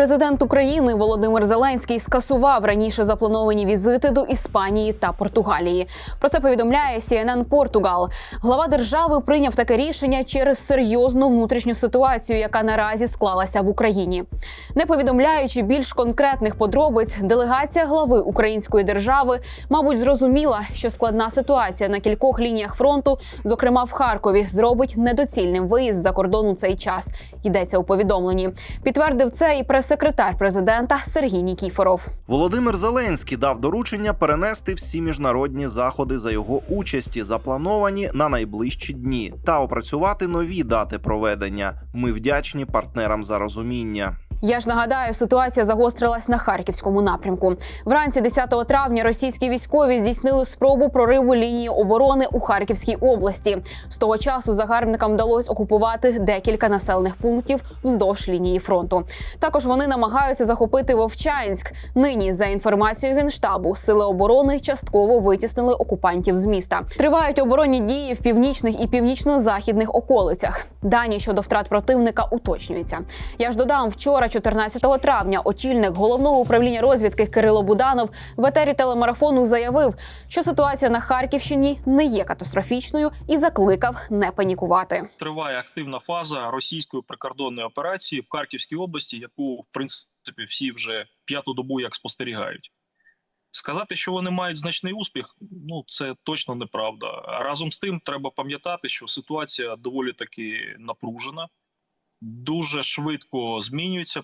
Президент України Володимир Зеленський скасував раніше заплановані візити до Іспанії та Португалії. Про це повідомляє CNN Португал. Глава держави прийняв таке рішення через серйозну внутрішню ситуацію, яка наразі склалася в Україні. Не повідомляючи більш конкретних подробиць, делегація глави української держави, мабуть, зрозуміла, що складна ситуація на кількох лініях фронту, зокрема в Харкові, зробить недоцільним виїзд за кордон у цей час. Йдеться у повідомленні. Підтвердив це і прес-секретар президента Сергій Нікіфоров. Володимир Зеленський дав доручення перенести всі міжнародні заходи за його участі, заплановані на найближчі дні, та опрацювати нові дати проведення. Ми вдячні партнерам за розуміння. Я ж нагадаю, ситуація загострилась на харківському напрямку. Вранці 10 травня російські військові здійснили спробу прориву лінії оборони у Харківській області. З того часу загарбникам вдалося окупувати декілька населених пунктів вздовж лінії фронту. Також вони намагаються захопити Вовчанськ. Нині, за інформацією генштабу, сили оборони частково витіснили окупантів з міста. Тривають оборонні дії в північних і північно-західних околицях. Дані щодо втрат противника уточнюються. Я ж додам, вчора, 14 травня, очільник головного управління розвідки Кирило Буданов в етері телемарафону заявив, що ситуація на Харківщині не є катастрофічною і закликав не панікувати. триває активна фаза російської прикордонної операції в Харківській області, яку в принципі всі вже п'яту добу як спостерігають. Сказати, що вони мають значний успіх, ну це точно неправда. Разом з тим, треба пам'ятати, що ситуація доволі таки напружена, дуже швидко змінюється.